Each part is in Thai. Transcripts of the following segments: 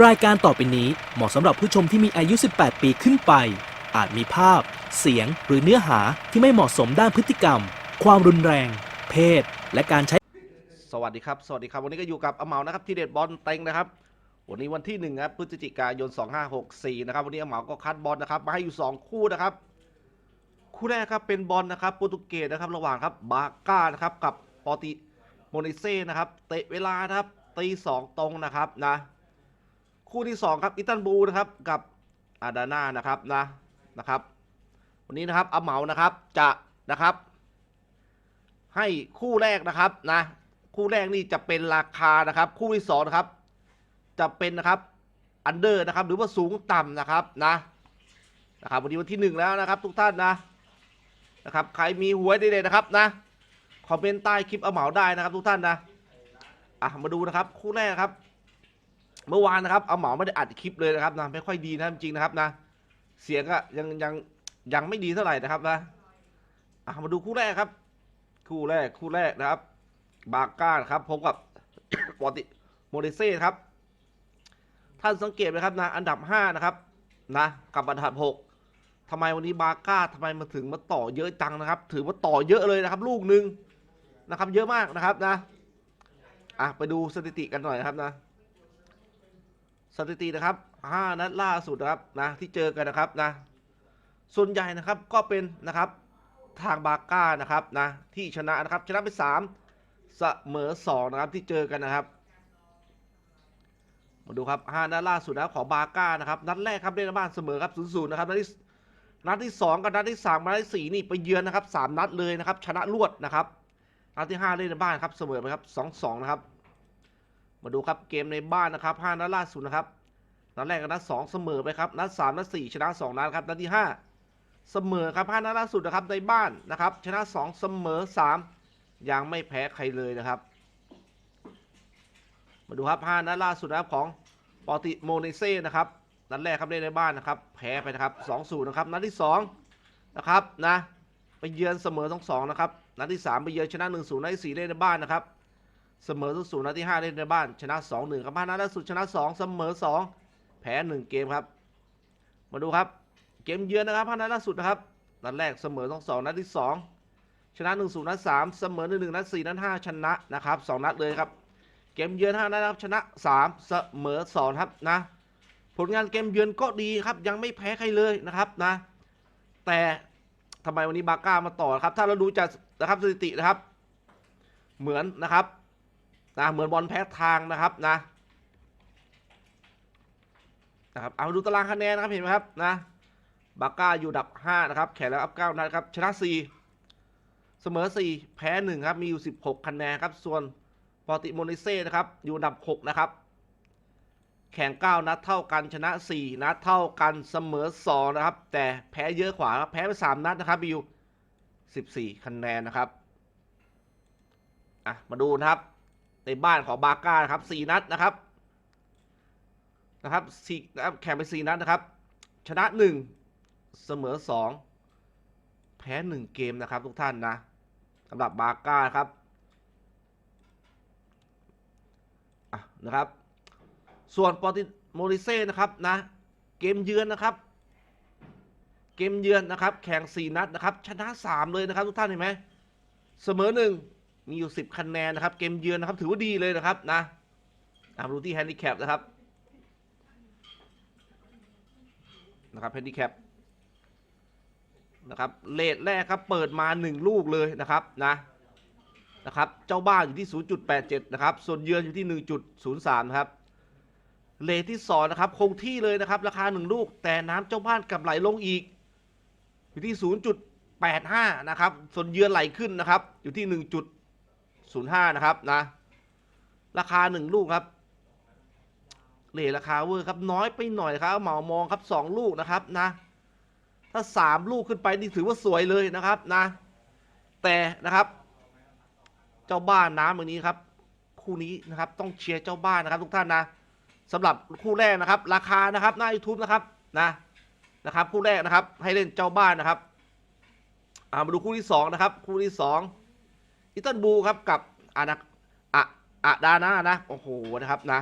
รายการต่อไปนี้เหมาะสำหรับผู้ชมที่มีอายุ 18 ปีขึ้นไป อาจมีภาพ เสียง หรือเนื้อหาที่ไม่เหมาะสมด้านพฤติกรรม ความรุนแรง เพศ และการใช้ สวัสดีครับ สวัสดีครับ วันนี้ก็อยู่กับอเหมานะครับที่เด็ดบอลเต็งนะครับ วันนี้วันที่หนึ่งครับพฤศจิกายน 2564 นะครับ วันนี้อเหมาก็คัดบอลนะครับ มาให้อยู่ 2 คู่นะครับ คู่แรกครับเป็นบอลนะครับโปรตุเกสนะครับ ระหว่างครับบาก้านะครับกับปอติโมนิเซ่นะครับ เตะเวลานะครับตีสองตรงนะครับนะ คู่ที่ 2 ครับอิตันบูลนะครับกับอาดาน่านะครับนะนะครับ วันนี้นะครับอาเหมานะครับจะนะครับ ให้คู่แรกนะครับนะคู่แรกนี่จะเป็นราคานะครับ คู่ที่สองนะครับ จะเป็นนะครับอันเดอร์นะครับ หรือว่าสูงต่ำนะครับนะนะครับวันนี้วันที่หนึ่งแล้วนะครับ ทุกท่านนะนะครับ ใครมีหวยเด็ดๆนะครับนะคอมเมนต์ใต้คลิปเอาเหมาได้นะครับ ทุกท่านนะอะมาดูนะครับ คู่แรกครับ เมื่อวานนะครับเอาเหมาไม่ได้อัดคลิปเลยนะครับนะไม่ค่อยดีนะจริงนะครับนะ เสียงอะยังยังยังไม่ดีเท่าไหร่นะครับนะอะมาดูคู่แรกครับ คู่แรกคู่แรกนะครับ บาก้าครับพบกับปอติโมเดเซ่ครับ ท่านสังเกตไหมครับนะ อันดับ5นะครับนะกับอันดับ6ทำไมวันนี้บาก้าทำไมมาถึงมาต่อเยอะจังนะครับ ถือว่าต่อเยอะเลยนะครับ ลูกหนึ่งนะครับ เยอะมากนะครับนะอะไปดูสถิติกันหน่อยนะครับนะ สถิตินะครับ5นัดล่าสุดนะครับนะที่เจอกันนะครับนะส่วนใหญ่นะครับก็เป็นนะครับทางบาก้านะครับนะที่ชนะนะครับชนะไป3เสมอ2นะครับที่เจอกันนะครับมาดูครับ5นัดล่าสุดนะครับของบาก้านะครับนัดแรกครับเล่นในบ้านเสมอครับ0-0นะครับนัดที่นัดที่2กับนัดที่3นัดที่4นี่ไปเยือนนะครับ3นัดเลยนะครับชนะรวดนะครับนัดที่5เล่นในบ้านครับเสมอไปครับ2-2นะครับ มาดูครับเกมในบ้านนะครับ5นัดล่าสุดนะครับนัดแรกกับนัด2เสมอไปครับนัด3นัด4ชนะ2นัดครับนัดที่ 5 เสมอครับห้านัดล่าสุดนะครับในบ้านนะครับชนะ 2 เสมอ 3 ยังไม่แพ้ใครเลยนะครับ มาดูครับห้านัดล่าสุดนะครับของปอติโมเนเซ่นะครับนัดแรกครับเล่นในบ้านนะครับแพ้ไปนะครับ2 0นะครับนัดที่2นะครับนะไปเยือนเสมอทั้งสองนะครับนัดที่ 3 ไปเยือนชนะ1 0นัดที่4เล่นในบ้านนะครับ เสมอศูนย์นัดที่ 5 เล่นในบ้านชนะ 2 1 ครับห้านัดล่าสุดชนะ 2 เสมอ 2 แพ้ 1 เกมครับ มาดูครับ เกมเยือนนะครับห้านัดล่าสุดนะครับ นัดแรกเสมอทั้งสองนัดที่สองชนะหนึ่งศูนย์นัดสามเสมอหนึ่งหนึ่งนัดสี่นัดห้าชนะนะครับสองนัดเลยครับ เกมเยือนห้านัดนะครับชนะสามเสมอสองครับนะ ผลงานเกมเยือนก็ดีครับ ยังไม่แพ้ใครเลยนะครับนะ แต่ทำไมวันนี้บาก้ามาต่อครับ ถ้าเราดูจากนะครับสถิตินะครับ เหมือนนะครับ นะเหมือนบอลแพ้ทางนะครับนะนะครับเอาดูตารางคะแนนนะครับเห็นไหมครับนะบาก้าอยู่อันดับ 5 นะครับ แข่งแล้วอัพ9นัดครับ ชนะ 4 เสมอ 4 แพ้ 1 ครับ มีอยู่ 16 คะแนนครับ ส่วนปอติโมนิเซ่นะครับ อยู่ดับ 6 นะครับ แข่ง 9 นัดเท่ากัน ชนะ 4 นัดเท่ากันเสมอ 2 นะครับ แต่แพ้เยอะกว่าครับ แพ้ไป 3 นัดนะครับ มีอยู่ 14 คะแนนนะครับ อะ มาดูนะครับ ในบ้านของบาก้านะครับ4นัดนะครับนะครับสี่นะครับแข่งไป4นัดนะครับ ชนะ1เสมอ2แพ้1เกมนะครับทุกท่านนะสำหรับบาก้าครับะนะครับ ส่วนปอติโมริเซ่นะครับนะเกมเยือนนะครับ เกมเยือนนะครับ แข่ง 4 นัดนะครับ ชนะ 3 เลยนะครับ ทุกท่านเห็นไหมเสมอ1 มีอยู่ 10 คะแนนนะครับ เกมเยือนนะครับ ถือว่าดีเลยนะครับนะอะมาดูที่แฮนดิแคปนะครับ นะครับแฮนดิแคปนะครับเลทแรกครับเปิดมา 1 ลูกเลยนะครับนะนะครับ เจ้าบ้านอยู่ที่ 0.87 นะครับ ส่วนเยือนอยู่ที่ 1.03นะครับ เลทที่ 2 นะครับ คงที่เลยนะครับ ราคา 1 ลูก แต่น้ำเจ้าบ้านกลับไหลลงอีก อยู่ที่ 0.85 นะครับ ส่วนเยือนไหลขึ้นนะครับ อยู่ที่ 05 นะครับนะ ราคา 1 ลูกครับเลทราคาเวอร์ครับน้อยไปหน่อยครับเหมามองครับ 2 ลูกนะครับนะ ถ้าสามลูกขึ้นไปนี่ถือว่าสวยเลยนะครับนะ แต่นะครับ เจ้าบ้านน้ำอย่างนี้ครับ คู่นี้นะครับต้องเชียร์เจ้าบ้านนะครับ ทุกท่านนะสำหรับคู่แรกนะครับ ราคานะครับหน้า YouTube นะครับนะนะครับ คู่แรกนะครับ ให้เล่นเจ้าบ้านนะครับ อ่ามาดูคู่ที่สองนะครับ คู่ที่สอง อิตันบูครับกับอานาอะอะดานานะ โอ้โหนะครับนะ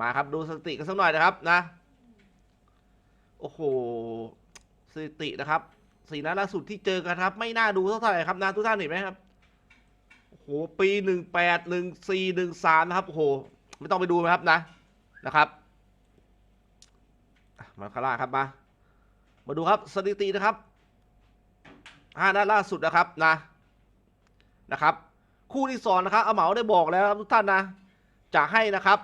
มาครับดูสถิติกันสักหน่อยนะครับนะ โอ้โหสถิตินะครับสี่นัดล่าสุดที่เจอกันครับ ไม่น่าดูเท่าไหร่ครับนะทุกท่านเห็นไหมครับโอ้โหปีหนึ่งแปดหนึ่งสี่หนึ่งสามนะครับโอ้โหไม่ต้องไปดูนะครับนะนะครับมาคาร่าครับมา มาดูครับสถิตินะครับห้านัดล่าสุดนะครับนะ นะครับ คู่ที่สองนะครับอาเหมาได้บอกแล้วครับทุกท่านนะ จะให้นะครับ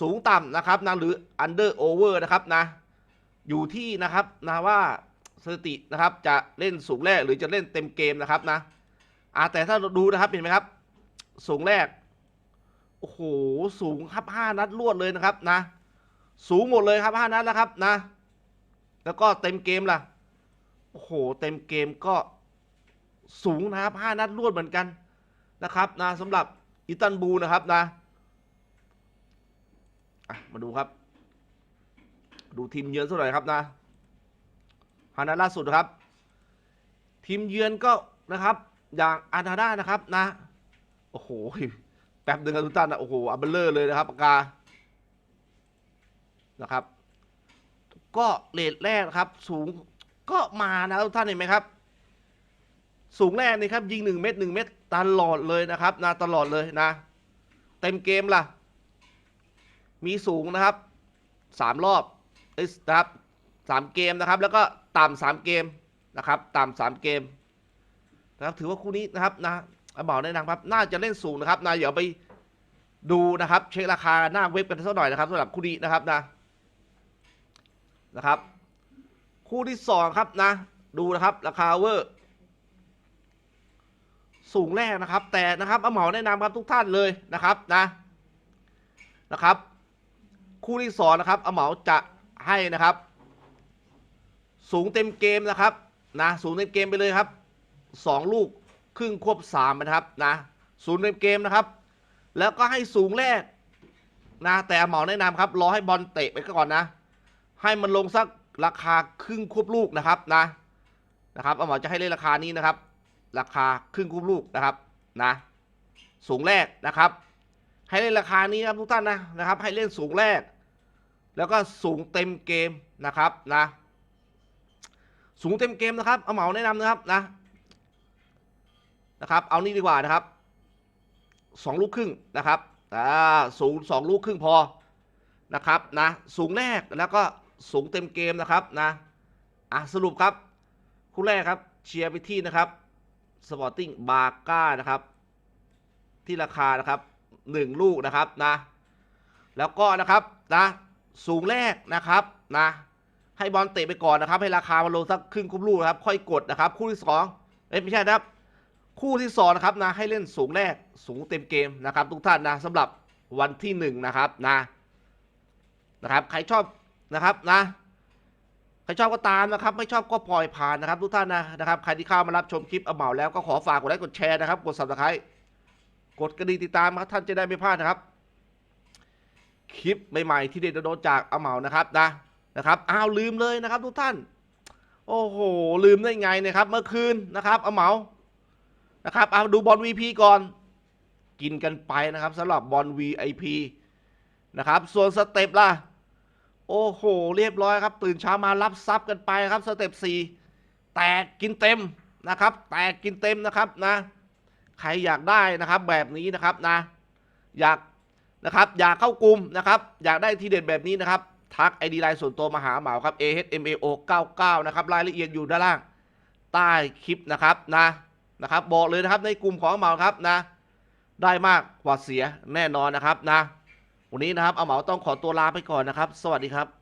สูงต่ำนะครับนะหรือ under over นะครับนะ อยู่ที่นะครับนะว่าสตินะครับจะเล่นสูงแรกหรือจะเล่นเต็มเกมนะครับนะอาแต่ถ้าดูนะครับเห็นไหมครับ สูงแรกโอ้โหสูงครับห้านัดรวดเลยนะครับนะ สูงหมดเลยครับห้านัดแล้วครับนะ แล้วก็เต็มเกมล่ะโอ้โหเต็มเกมก็ สูงนะครับห้านัดรวดเหมือนกันนะครับนะสำหรับอิตันบูลนะครับนะะมาดูครับ ดูทีมเยือนสักหน่อยครับนะฮานาล่าสุดครับ ทีมเยือนก็นะครับ อย่างอานาดานะครับนะโอ้โหแป๊บหนึ่งครับทุกท่านนะโอ้โหอัมเบลเลอร์เลยนะครับปากกานะครับ ก็เลทแรกครับ สูงก็มานะทุกท่านเห็นไหมครับ สูงแรกนี่ครับยิงหนึ่งเม็ดหนึ่งเม็ดตลอดเลยนะครับนะตลอดเลยนะ เต็มเกมล่ะ มีสูงนะครับสามรอบเอ้นะครับสามเกมนะครับ แล้วก็ต่ำสามเกมนะครับ ต่ำสามเกมนะครับถือว่าคู่นี้นะครับนะอาบอกแนะนำครับ น่าจะเล่นสูงนะครับนะเดี๋ยวไปดูนะครับ เช็คราคาหน้าเว็บกันสักหน่อยนะครับสำหรับคู่นี้นะครับนะนะครับ คู่ที่สองครับนะ ดูนะครับ ราคาเวอร์ สูงแรกนะครับ แต่นะครับอาเหมาแนะนำครับทุกท่านเลยนะครับนะนะครับ คู่ที่สองนะครับอาเหมาจะให้นะครับ สูงเต็มเกมนะครับนะสูงเต็มเกมไปเลยครับสองลูกครึ่งควบสามนะครับนะสูงเต็มเกมนะครับ แล้วก็ให้สูงแรกนะแต่อาเหมาแนะนำครับรอให้บอลเตะไปก่อนนะ ให้มันลงสักราคาครึ่งควบลูกนะครับนะนะครับอาเหมาจะให้เล่นราคานี้นะครับ ราคาครึ่งควบลูกนะครับนะสูงแรกนะครับ ให้เล่นราคานี้ครับทุกท่านนะนะครับ ให้เล่นสูงแรก แล้วก็สูงเต็มเกมนะครับนะสูงเต็มเกมนะครับ เอาเหมาแนะนำนะครับนะนะครับ เอานี่ดีกว่านะครับสองลูกครึ่งนะครับอ่าสูงสองลูกครึ่งพอนะครับนะสูงแรกแล้วก็สูงเต็มเกมนะครับนะอะสรุปครับ คู่แรกครับเชียร์ไปที่นะครับ สปอร์ติ้งบาก้านะครับ ที่ราคานะครับหนึ่งลูกนะครับนะแล้วก็นะครับนะสูงแรกนะครับนะให้บอลเตะไปก่อนนะครับ ให้ราคามันลงสักครึ่งคุ้มลูกนะครับ ค่อยกดนะครับ คู่ที่สองเอ้ยไม่ใช่นะครับ คู่ที่สองนะครับนะให้เล่นสูงแรกสูงเต็มเกมนะครับ ทุกท่านนะสำหรับวันที่หนึ่งนะครับนะนะครับ ใครชอบนะครับนะ ใครชอบก็ตามนะครับ ไม่ชอบก็ปล่อยผ่านนะครับ ทุกท่านนะนะครับใครที่เข้ามารับชมคลิปเอาเหมาแล้วก็ขอฝากกดไลค์กดแชร์นะครับ กด subscribe กดกระดิ่งติดตามครับท่านจะได้ไม่พลาดนะครับ คลิปใหม่ๆที่เด็ดโดนจากเอาเหมานะครับนะนะครับอ้าวลืมเลยนะครับ ทุกท่าน โอ้โหลืมได้ไงนะครับ เมื่อคืนนะครับเอาเหมานะครับเอาดูบอล VP ก่อน กินกันไปนะครับสำหรับบอล VIP นะครับ ส่วนสเต็ปล่ะ โอ้โห เรียบร้อยครับ ตื่นเช้ามารับซับกันไปครับสเต็ปสี่แตกกินเต็มนะครับ แตกกินเต็มนะครับนะ ใครอยากได้นะครับแบบนี้นะครับนะ อยากนะครับ อยากเข้ากลุ่มนะครับ อยากได้ทีเด็ดแบบนี้นะครับทักไอดีไลน์ส่วนตัวมาหาเหมาครับ a h m a o 99นะครับรายละเอียดอยู่ด้านล่างใต้คลิปนะครับนะนะครับ บอกเลยนะครับในกลุ่มของเหมาครับนะ ได้มากกว่าเสียแน่นอนนะครับนะ วันนี้นะครับเอาเหมาต้องขอตัวลาไปก่อนนะครับ สวัสดีครับ